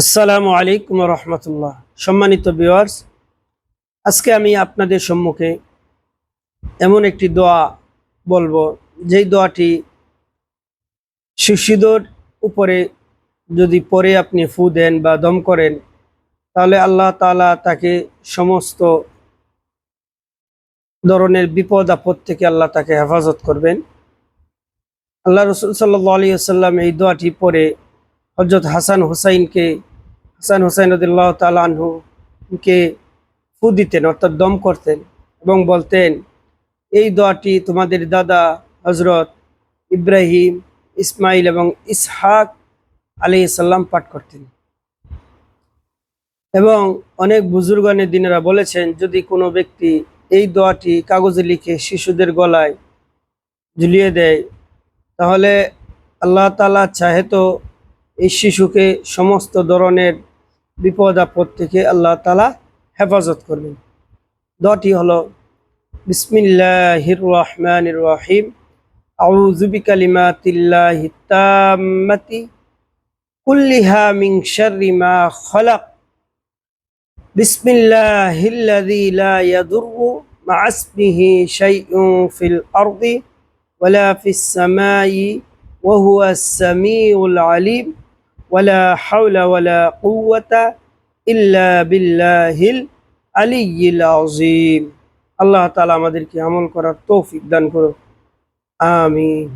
আসসালামু আলাইকুম রহমতুল্লাহ। সম্মানিত ভিউয়ার্স আজকে আমি আপনাদের সম্মুখে এমন একটি দোয়া বলব, যেই দোয়াটি শিশুদের উপরে যদি পরে আপনি ফু দেন বা দম করেন, তাহলে আল্লাহ তাআলা তাকে সমস্ত ধরনের বিপদ, আপদ থেকে আল্লাহ তাকে হেফাজত করবেন। আল্লাহ রসুল সাল্লাহ আলী আসাল্লাম এই দোয়াটি পরে হজরত হাসান হুসাইনকে হাসান হুসাইন রদুল্লাহ তালহুকে ফু দিতেন, অর্থাৎ দম করতেন এবং বলতেন, এই দোয়াটি তোমাদের দাদা হজরত ইব্রাহিম, ইসমাইল এবং ইসহাক আলী সাল্লাম পাঠ করতেন। এবং অনেক বুজুর্গানের দিনেরা বলেছেন, যদি কোনো ব্যক্তি এই দোয়াটি কাগজে লিখে শিশুদের গলায় ঝুলিয়ে দেয়, তাহলে আল্লাহ তালা চাহে তো এই শিশুকে সমস্ত ধরনের বিপদ, আপদ থেকে আল্লাহ তালা হেফাজত করবেন। দটি হলো, বিসমিল্লাহির রহমানির রহিম। আউযু বিকালিমাতিল্লাহি তাম্মাতি। কুল্লিহা মা খালাক। বিসমিল্লাহিল্লাযী লা ইয়াদুররু মা ইসমিহি শাইউন ফিল আরদি। ওয়ালা ফিস সামাই। ওয়া হুয়াস আলিম। ওয়ালা হাওলা ওয়ালা কুওয়াতা ইল্লা বিল্লাহিল আলিয়্যিল আযীম। আল্লাহ তাআলা আমাদেরকে আমল করার তৌফিক দান করুন আমিন।